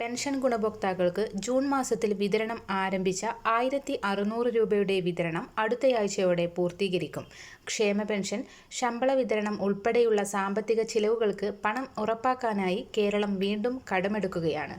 Pension ഗുണഭോക്താക്കൾക്ക് June മാസത്തിൽ വിതരണം ആരംഭിച്ച ആയിരത്തി അറുന്നൂറ് രൂപയുടെ വിതരണം അടുത്തയാഴ്ചയോടെ പൂർത്തീകരിക്കും. ക്ഷേമ പെൻഷൻ ശമ്പള വിതരണം ഉൾപ്പെടെയുള്ള സാമ്പത്തിക ചിലവുകൾക്ക് പണം ഉറപ്പാക്കാനായി കേരളം വീണ്ടും കടമെടുക്കുകയാണ്.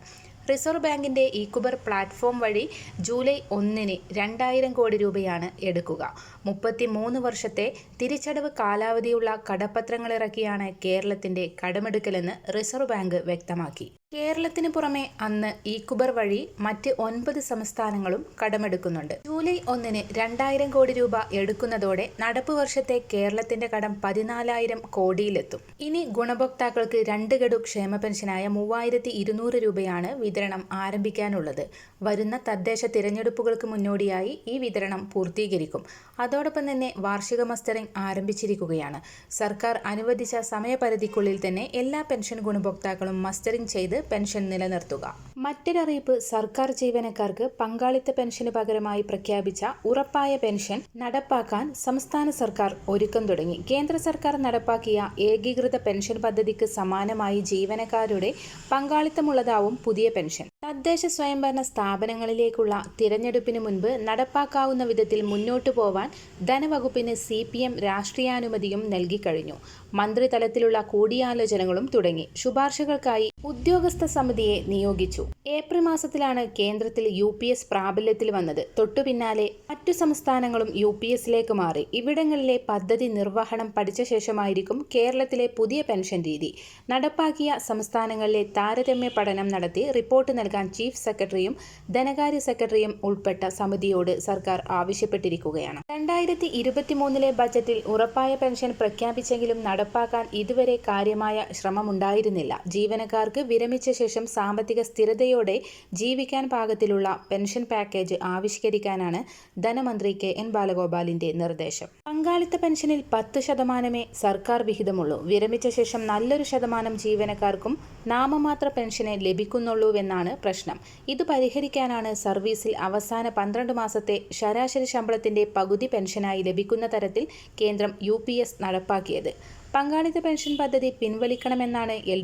റിസർവ് ബാങ്കിന്റെ ഈക്കുബർ പ്ലാറ്റ്ഫോം വഴി ജൂലൈ ഒന്നിന് രണ്ടായിരം കോടി രൂപയാണ് എടുക്കുക. മുപ്പത്തി മൂന്ന് വർഷത്തെ തിരിച്ചടവ് കാലാവധിയുള്ള കടപ്പത്രങ്ങളിറക്കിയാണ് കേരളത്തിന്റെ കടമെടുക്കലെന്ന് റിസർവ് ബാങ്ക് വ്യക്തമാക്കി. കേരളത്തിന് പുറമെ അന്ന് ഈക്കുബർ വഴി മറ്റ് ഒൻപത് സംസ്ഥാനങ്ങളും കടമെടുക്കുന്നുണ്ട്. ജൂലൈ ഒന്നിന് രണ്ടായിരം കോടി രൂപ എടുക്കുന്നതോടെ നടപ്പ് വർഷത്തെ കേരളത്തിന്റെ കടം പതിനാലായിരം കോടിയിലെത്തും. ഇനി ഗുണഭോക്താക്കൾക്ക് രണ്ട് ഗഡു ക്ഷേമ പെൻഷനായ മൂവായിരത്തി ഇരുന്നൂറ് രൂപയാണ് വിതരണം ആരംഭിക്കാനുള്ളത്. വരുന്ന തദ്ദേശ തിരഞ്ഞെടുപ്പുകൾക്ക് മുന്നോടിയായി ഈ വിതരണം പൂർത്തീകരിക്കും. അതോടൊപ്പം തന്നെ വാർഷിക മസ്റ്ററിംഗ് ആരംഭിച്ചിരിക്കുകയാണ്. സർക്കാർ അനുവദിച്ച സമയപരിധിക്കുള്ളിൽ തന്നെ എല്ലാ പെൻഷൻ ഗുണഭോക്താക്കളും മസ്റ്ററിംഗ് ചെയ്ത് പെൻഷൻ നിലനിർത്തുക. മറ്റൊരറിയിപ്പ് സർക്കാർ ജീവനക്കാർക്ക് പങ്കാളിത്ത പെൻഷന് പകരമായി പ്രഖ്യാപിച്ച ഉറപ്പായ പെൻഷൻ നടപ്പാക്കാൻ സംസ്ഥാന സർക്കാർ ഒരുക്കം തുടങ്ങി. കേന്ദ്ര സർക്കാർ നടപ്പാക്കിയ ഏകീകൃത പെൻഷൻ പദ്ധതിക്ക് സമാനമായി ജീവനക്കാരുടെ പങ്കാളിത്തമുള്ളതാവും പുതിയ പെൻഷൻ. തദ്ദേശ സ്വയംഭരണ സ്ഥാപനങ്ങളിലേക്കുള്ള തിരഞ്ഞെടുപ്പിന് മുൻപ് നടപ്പാക്കാവുന്ന വിധത്തിൽ മുന്നോട്ടു പോവാൻ ധനവകുപ്പിന് സി പി എം രാഷ്ട്രീയാനുമതിയും നൽകിക്കഴിഞ്ഞു മന്ത്രിതലത്തിലുള്ള കൂടിയാലോചനകളും തുടങ്ങി. ശുപാർശകൾക്കായി ഉദ്യോഗസ്ഥ സമിതിയെ നിയോഗിച്ചു. ഏപ്രിൽ മാസത്തിലാണ് കേന്ദ്രത്തിൽ യു പി എസ് പ്രാബല്യത്തിൽ വന്നത്. തൊട്ടു പിന്നാലെ മറ്റു സംസ്ഥാനങ്ങളും യു പി എസിലേക്ക് മാറി. ഇവിടങ്ങളിലെ പദ്ധതി നിർവഹണം പഠിച്ച ശേഷമായിരിക്കും കേരളത്തിലെ പുതിയ പെൻഷൻ രീതി. നടപ്പാക്കിയ സംസ്ഥാനങ്ങളിലെ താരതമ്യ പഠനം നടത്തി റിപ്പോർട്ട് നൽകാൻ ചീഫ് സെക്രട്ടറിയും ധനകാര്യ സെക്രട്ടറിയും ഉൾപ്പെട്ട സമിതിയോട് സർക്കാർ ആവശ്യപ്പെട്ടിരിക്കുകയാണ്. രണ്ടായിരത്തി ഇരുപത്തിമൂന്നിലെ ബജറ്റിൽ ഉറപ്പായ പെൻഷൻ പ്രഖ്യാപിച്ചെങ്കിലും നടപ്പാക്കാൻ ഇതുവരെ കാര്യമായ ശ്രമമുണ്ടായിരുന്നില്ല. ജീവനക്കാർക്ക് വിരമിച്ച ശേഷം സാമ്പത്തിക സ്ഥിരതയോടെ ജീവിക്കാൻ പാകത്തിലുള്ള പെൻഷൻ പാക്കേജ് ആവിഷ്കരിക്കാനാണ് ധനമന്ത്രി കെ എൻ ബാലഗോപാലിന്റെ നിർദ്ദേശം. പങ്കാളിത്ത പെൻഷനിൽ പത്ത് ശതമാനമേ സർക്കാർ വിഹിതമുള്ളൂ. വിരമിച്ച ശേഷം നല്ലൊരു ശതമാനം ജീവനക്കാർക്കും നാമമാത്ര പെൻഷനെ ലഭിക്കുന്നുള്ളൂവെന്നാണ് പ്രശ്നം. ഇത് പരിഹരിക്കാനാണ് സർവീസിൽ അവസാന പന്ത്രണ്ട് മാസത്തെ ശരാശരി ശമ്പളത്തിന്റെ പകുതി പെൻഷനായി ലഭിക്കുന്ന തരത്തിൽ കേന്ദ്രം യു നടപ്പാക്കിയത്. പങ്കാളിത്ത പെൻഷൻ പദ്ധതി പിൻവലിക്കണമെന്നാണ് എൽ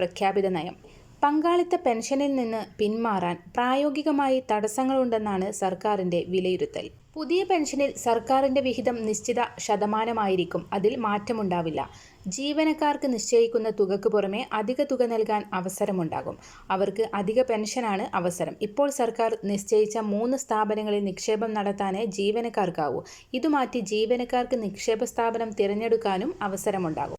പ്രഖ്യാപിത നയം. പങ്കാളിത്ത പെൻഷനിൽ നിന്ന് പിന്മാറാൻ പ്രായോഗികമായി തടസ്സങ്ങളുണ്ടെന്നാണ് സർക്കാരിന്റെ വിലയിരുത്തൽ. പുതിയ പെൻഷനിൽ സർക്കാരിന്റെ വിഹിതം നിശ്ചിത ശതമാനമായിരിക്കും. അതിൽ മാറ്റമുണ്ടാവില്ല. ജീവനക്കാർക്ക് നിശ്ചയിക്കുന്ന തുകക്ക് പുറമെ അധിക തുക നൽകാൻ അവസരമുണ്ടാകും. അവർക്ക് അധിക പെൻഷനാണ് അവസരം. ഇപ്പോൾ സർക്കാർ നിശ്ചയിച്ച മൂന്ന് സ്ഥാപനങ്ങളിൽ നിക്ഷേപം നടത്താനേ ജീവനക്കാർക്കാവൂ. ഇതുമാറ്റി ജീവനക്കാർക്ക് നിക്ഷേപ സ്ഥാപനം തിരഞ്ഞെടുക്കാനും അവസരമുണ്ടാകും.